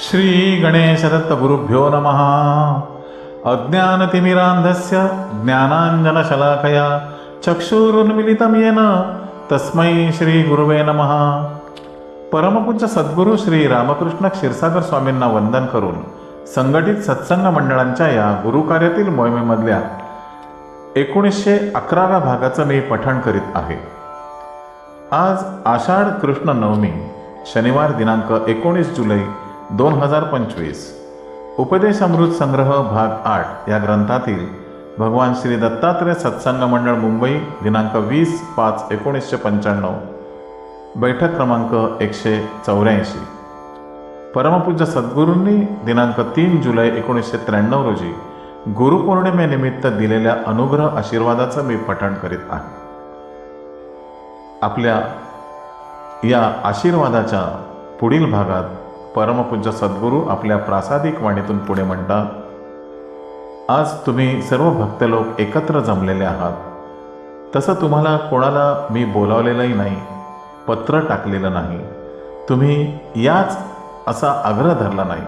श्री गुरुभ्यो नमः। अज्ञानतिमिरान्धस्य ज्ञानाञ्जनशलाकया चक्षुरुन्मिलितं येन तस्मै श्रीगुरुवे नमः। परमपूज्य सद्गुरू श्री रामकृष्ण क्षीरसागर स्वामींना वंदन करून संघटित सत्संग मंडळांच्या या गुरुकार्यातील मोहिमेमधल्या एकोणीसशे अकराव्या भागाचं मी पठण करीत आहे. आज आषाढ कृष्ण नवमी शनिवार दिनांक एकोणीस जुलै दोन हजार पंचवीस. उपदेश अमृत संग्रह भाग आठ या ग्रंथातील भगवान श्री दत्तात्रय सत्संग मंडळ मुंबई दिनांक वीस पाच एकोणीसशे पंच्याण्णव. बैठक क्रमांक एकशे चौऱ्याऐंशी. परमपूज्य सद्गुरूंनी दिनांक तीन जुलै एकोणीसशे त्र्याण्णव रोजी गुरुपौर्णिमेनिमित्त दिलेल्या अनुग्रह आशीर्वादाचं मी पठण करीत आहे. आपल्या या आशीर्वादाच्या पुढील भागात परमपूज्य सद्गुरू आपल्या प्रासादिक वाणीतून पुढे म्हणतात आज तुम्ही सर्व भक्त लोक एकत्र जमलेले आहात. तसं तुम्हाला कोणाला मी बोलावलेलंही नाही पत्र टाकलेलं नाही. तुम्ही याच असा आग्रह धरला नाही.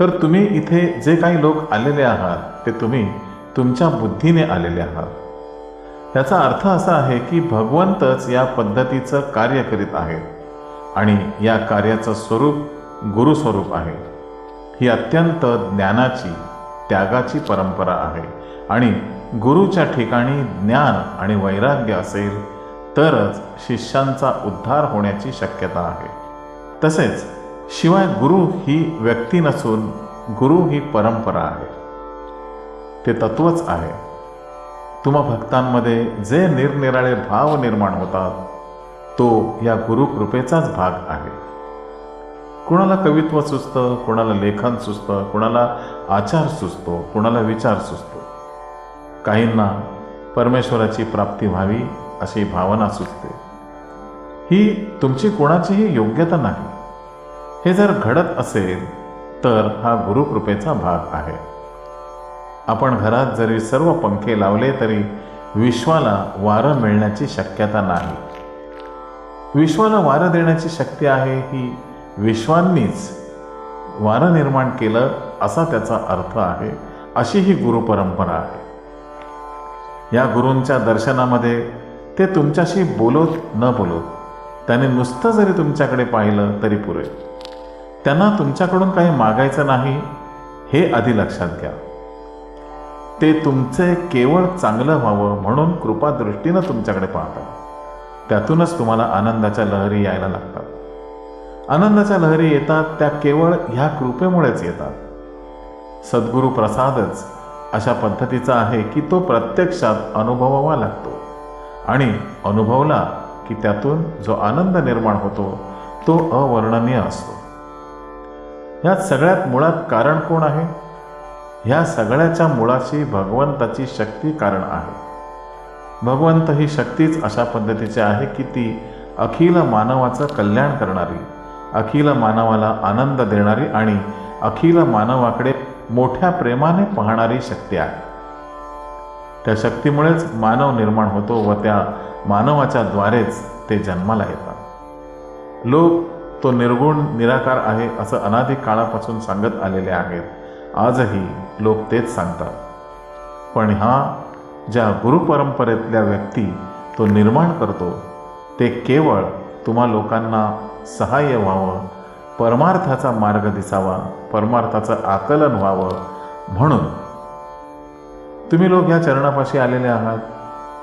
तर तुम्ही इथे जे काही लोक आलेले आहात ते तुम्ही तुमच्या बुद्धीने आलेले आहात. याचा अर्थ असा आहे की भगवंतच या पद्धतीचं कार्य करीत आहेत. आणि या कार्याचं स्वरूप गुरुस्वरूप आहे. ही अत्यंत ज्ञानाची त्यागाची परंपरा आहे. आणि गुरुच्या ठिकाणी ज्ञान आणि वैराग्य असेल तरच शिष्यांचा उद्धार होण्याची शक्यता आहे. तसेच शिवाय गुरु ही व्यक्ती नसून गुरु ही परंपरा आहे. ते तत्वच आहे. तुम्हा भक्तांमध्ये जे निरनिराळे भाव निर्माण होतात तो या गुरुकृपेचाच भाग आहे. कुणाला कवित्व सुचतं कुणाला लेखन सुचतं कुणाला आचार सुचतो कुणाला विचार सुचतो. काहींना परमेश्वराची प्राप्ती व्हावी अशी भावना सुचते. ही तुमची कोणाचीही योग्यता नाही. हे जर घडत असेल तर हा गुरुकृपेचा भाग आहे. आपण घरात जरी सर्व पंखे लावले तरी विश्वाला वारं मिळण्याची शक्यता नाही. विश्वाला वारं देण्याची शक्ती आहे ही विश्वांनीच वारं निर्माण केलं असा त्याचा अर्थ आहे. अशी ही गुरुपरंपरा आहे. या गुरूंच्या दर्शनामध्ये ते तुमच्याशी बोलत न बोलत त्याने नुसतं जरी तुमच्याकडे पाहिलं तरी पुरे त्यांना तुमच्याकडून काही मागायचं नाही हे आधी लक्षात घ्या. ते तुमचे केवळ चांगलं व्हावं म्हणून कृपादृष्टीनं तुमच्याकडे पाहतात. त्यातूनच तुम्हाला आनंदाच्या लहरी यायला लागतात. आनंदाच्या लहरी येतात त्या केवळ ह्या कृपेमुळेच येतात. सद्गुरू प्रसादच अशा पद्धतीचा आहे की तो प्रत्यक्षात अनुभवावा लागतो. आणि अनुभवला की त्यातून जो आनंद निर्माण होतो तो अवर्णनीय असतो. यात सगळ्यात मुळात कारण कोण आहे? ह्या सगळ्याच्या मुळाशी भगवंताची शक्ती कारण आहे. भगवंत ही शक्तीच अशा पद्धतीची आहे की ती अखिल मानवाचं कल्याण करणारी अखिल मानवाला आनंद देणारी आणि अखिल मानवाकडे मोठ्या प्रेमाने पाहणारी शक्ती आहे. त्या शक्तीमुळेच मानव निर्माण होतो व त्या मानवाच्या द्वारेच ते जन्माला येतात. लोक तो निर्गुण निराकार आहे असं अनादी काळापासून सांगत आलेले आहेत. आजही लोक तेच सांगतात. पण हा ज्या गुरुपरंपरेतल्या व्यक्ती तो निर्माण करतो ते केवळ तुम्हा लोकांना सहाय्य व्हावं परमार्थाचा मार्ग दिसावा परमार्थाचं आकलन व्हावं म्हणून. तुम्ही लोक ह्या चरणापाशी आलेले आहात.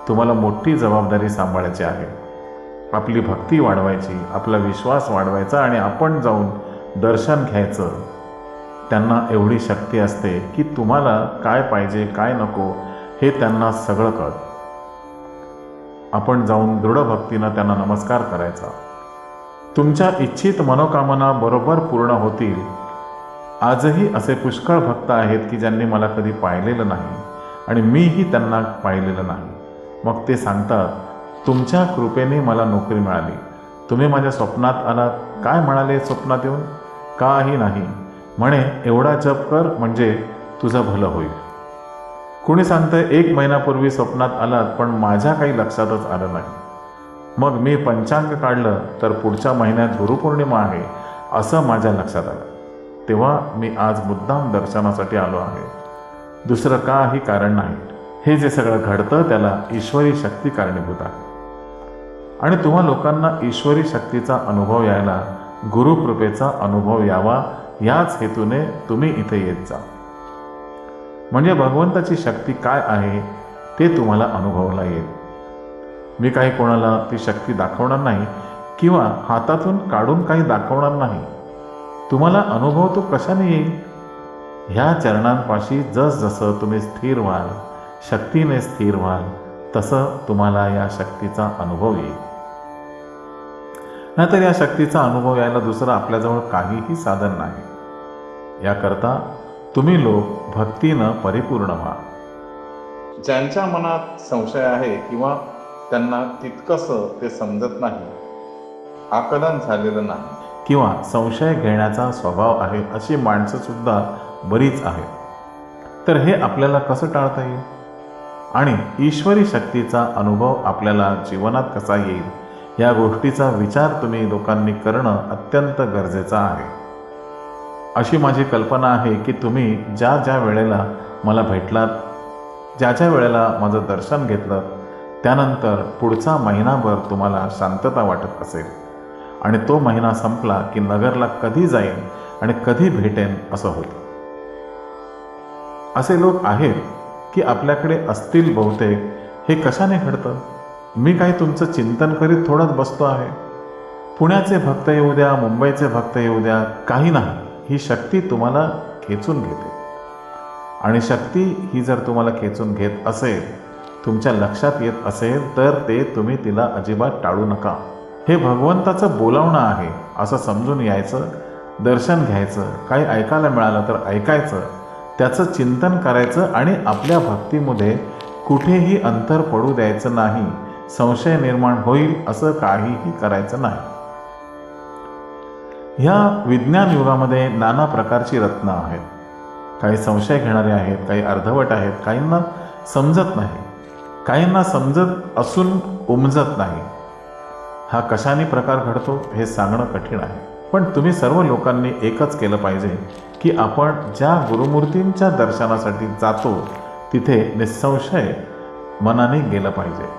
तुम्हाला मोठी जबाबदारी सांभाळायची आहे. आपली भक्ती वाढवायची आपला विश्वास वाढवायचा आणि आपण जाऊन दर्शन घ्यायचं. त्यांना एवढी शक्ती असते की तुम्हाला काय पाहिजे काय नको हे त्यांना सगळं कळतं. आपण जाऊन दृढ भक्तीनं त्यांना नमस्कार करायचा. तुमच्या इच्छित मनोकामना बरोबर पूर्ण होतील. आजही असे पुष्कळ भक्त आहेत की ज्यांनी मला कधी पाहिलेलं नाही आणि मीही त्यांना पाहिलेलं नाही. मग ते सांगतात तुमच्या कृपेने मला नोकरी मिळाली. तुम्ही माझ्या स्वप्नात आलात. काय म्हणाले स्वप्नात येऊन? काही नाही. म्हणे एवढा जप कर म्हणजे तुझं भलं होईल. कुणी सांगतं एक महिनापूर्वी स्वप्नात आलात पण माझ्या काही लक्षातच आलं नाही. मग मी पंचांग काढलं तर पुढच्या महिन्यात गुरुपौर्णिमा आहे असं माझ्या लक्षात आलं. तेव्हा मी आज मुद्दाम दर्शनासाठी आलो आहे. दुसरं काही कारण नाही. हे जे सगळं घडतं त्याला ईश्वरी शक्ती कारणीभूत आहे. आणि तुम्हा लोकांना ईश्वरी शक्तीचा अनुभव यायला गुरुकृपेचा अनुभव यावा याच हेतूने तुम्ही इथे येत जा. म्हणजे भगवंताची शक्ती काय आहे ते तुम्हाला अनुभवला येईल. मी काही कोणाला ती शक्ती दाखवणार नाही किंवा हातातून काढून काही दाखवणार नाही. तुम्हाला अनुभव तो कशाने येईल? ह्या चरणांपाशी जसजसं तुम्ही स्थिर व्हाल शक्तीने स्थिर व्हाल तसं तुम्हाला या शक्तीचा अनुभव येईल. नाहीतर या शक्तीचा अनुभव यायला दुसरं आपल्याजवळ काहीही साधन नाही. याकरता तुम्ही लोक भक्तीनं परिपूर्ण व्हा. ज्यांच्या मनात संशय आहे किंवा त्यांना तितकंसं ते समजत नाही आकलन झालेलं नाही. किंवा संशय घेण्याचा स्वभाव आहे अशी माणसं सुद्धा बरीच आहेत. तर हे आपल्याला कसं टाळता येईल? आणि ईश्वरी शक्तीचा अनुभव आपल्याला जीवनात कसा येईल? या गोष्टीचा विचार तुम्ही लोकांनी करणं अत्यंत गरजेचं आहे. अशी माझी कल्पना आहे की तुम्ही ज्या ज्या वेळेला मला भेटलात ज्या ज्या वेळेला माझं दर्शन घेतलं त्यानंतर पुढचा महिनाभर तुम्हाला शांतता वाटत असेल. आणि तो महिना संपला की नगरला कधी जाईन आणि कधी भेटेन असं होतं. असे लोक आहेत की आपल्याकडे असतील बहुतेक. हे कशाने घडतं? मी काही तुमचं चिंतन करीत थोडंच बसतो आहे. पुण्याचे भक्त येऊ द्या मुंबईचे भक्त येऊ द्या काही नाही. ही शक्ती तुम्हाला खेचून घेते. आणि शक्ती ही जर तुम्हाला खेचून घेत असेल तुमच्या लक्षात येत असेल तर ते तुम्ही तिला अजिबात टाळू नका. हे भगवंताचं बोलावणं आहे असं समजून यायचं दर्शन घ्यायचं काही ऐकायला मिळालं तर ऐकायचं त्याचं चिंतन करायचं आणि आपल्या भक्तीमध्ये कुठेही अंतर पडू द्यायचं नाही संशय निर्माण होईल असं काहीही करायचं नाही. ह्या विज्ञान युगामध्ये नाना प्रकारची रत्न आहेत. काही संशय घेणारे आहेत काही अर्धवट आहेत काहींना समजत नाही. काहींना समजत असून उमजत नाही. हा कशाने प्रकार घडतो हे सांगणं कठीण आहे. पण तुम्ही सर्व लोकांनी एकच केलं पाहिजे की आपण ज्या गुरुमूर्तींच्या दर्शनासाठी जातो तिथे निसंशय मनाने गेलं पाहिजे.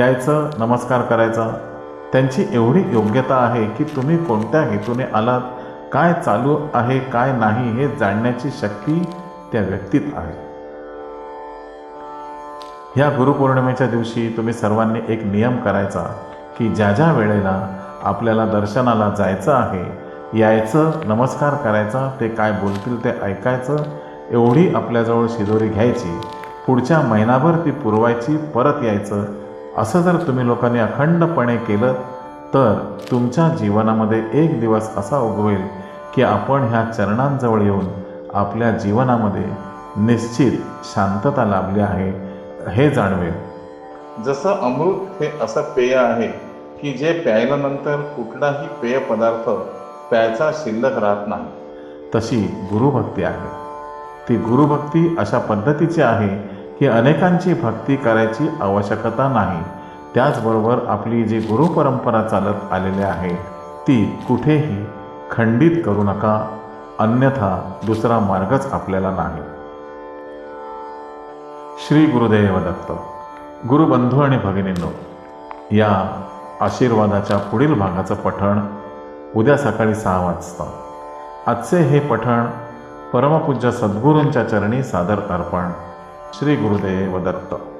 यायचं नमस्कार करायचा त्यांची एवढी योग्यता आहे की तुम्ही कोणत्या हेतूने आलात काय चालू आहे काय नाही हे जाणण्याची शक्ती त्या व्यक्तीत आहे. ह्या गुरुपौर्णिमेच्या दिवशी तुम्ही सर्वांनी एक नियम करायचा की ज्या ज्या वेळेला आपल्याला दर्शनाला जायचं आहे यायचं नमस्कार करायचा ते काय बोलतील ते ऐकायचं एवढी आपल्याजवळ शिदोरी घ्यायची पुढच्या महिनाभर ती पुरवायची परत यायचं असं जर तुम्ही लोकांनी अखंडपणे केलं तर तुमच्या जीवनामध्ये एक दिवस असा उगवेल की आपण ह्या चरणांजवळ येऊन आपल्या जीवनामध्ये निश्चित शांतता लाभली आहे हे जाणवेल. जसं अमृत हे असं पेय आहे की जे प्यायल्यानंतर कुठलाही पेय पदार्थ प्यायचा शिल्लक राहत नाही. तशी गुरुभक्ती आहे. ती गुरुभक्ती अशा पद्धतीची आहे ही अनेकांची भक्ती करायची आवश्यकता नाही. त्याचबरोबर आपली जी गुरुपरंपरा चालत आलेली आहे ती कुठेही खंडित करू नका अन्यथा दुसरा मार्गच आपल्याला नाही. श्री गुरुदेव दत्त गुरुबंधू आणि भगिनींनो या आशीर्वादाच्या पुढील भागाचं पठण उद्या सकाळी सहा वाजता. आजचे हे पठण परमपूज्य सद्गुरूंच्या चरणी सादर अर्पण श्री गुरुदेव दत्त